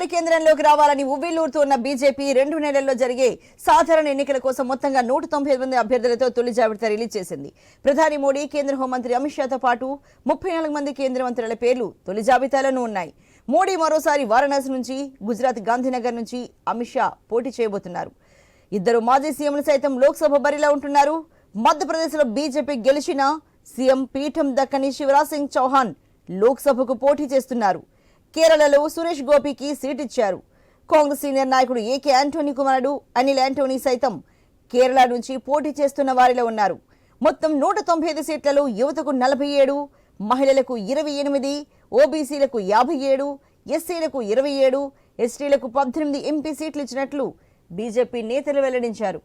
అధికార కేంద్రంలోకి రావాలని ఉవ్విల్లూరుతున్న బీజేపీ రెండు నెలల్లో జరిగే సాధారణ ఎన్నికల కోసం మొత్తంగా నూట తొంభై మంది అభ్యర్థులతో తొలి జాబితా రిలీజ్ చేసింది. ప్రధాని మోడీ కేంద్ర హోంమంత్రి అమిత్ షాతో పాటు ముప్పై నాలుగు మంది కేంద్ర మంత్రుల పేర్లు తొలి జాబితాలోనూ ఉన్నాయి. మోడీ మరోసారి వారణాసి నుంచి గుజరాత్ గాంధీనగర్ నుంచి అమిత్ షా పోటీ చేయబోతున్నారు. ఇద్దరు మాజీ సీఎంలు సైతం లోక్సభ బరిలో ఉంటున్నారు. మధ్యప్రదేశ్లో బీజేపీ గెలిచిన సీఎం పీఠం దక్కని శివరాజ్ సింగ్ చౌహాన్ లోక్సభకు పోటీ చేస్తున్నారు. కేరళలో సురేష్ గోపికి సీట్ ఇచ్చారు. కాంగ్రెస్ సీనియర్ నాయకుడు ఏకే ఆంటోనీ కుమారుడు అనిల్ ఆంటోనీ సైతం కేరళ నుంచి పోటీ చేస్తున్న వారిలో ఉన్నారు. మొత్తం నూట తొంభై ఐదు సీట్లలో యువతకు నలభై ఏడు మహిళలకు ఇరవై ఎనిమిది ఓబీసీలకు యాభై ఏడు ఎస్సీలకు ఇరవై ఏడు ఎస్టీలకు పద్దెనిమిది ఎంపీ సీట్లు ఇచ్చినట్లు బీజేపీ నేతలు వెల్లడించారు.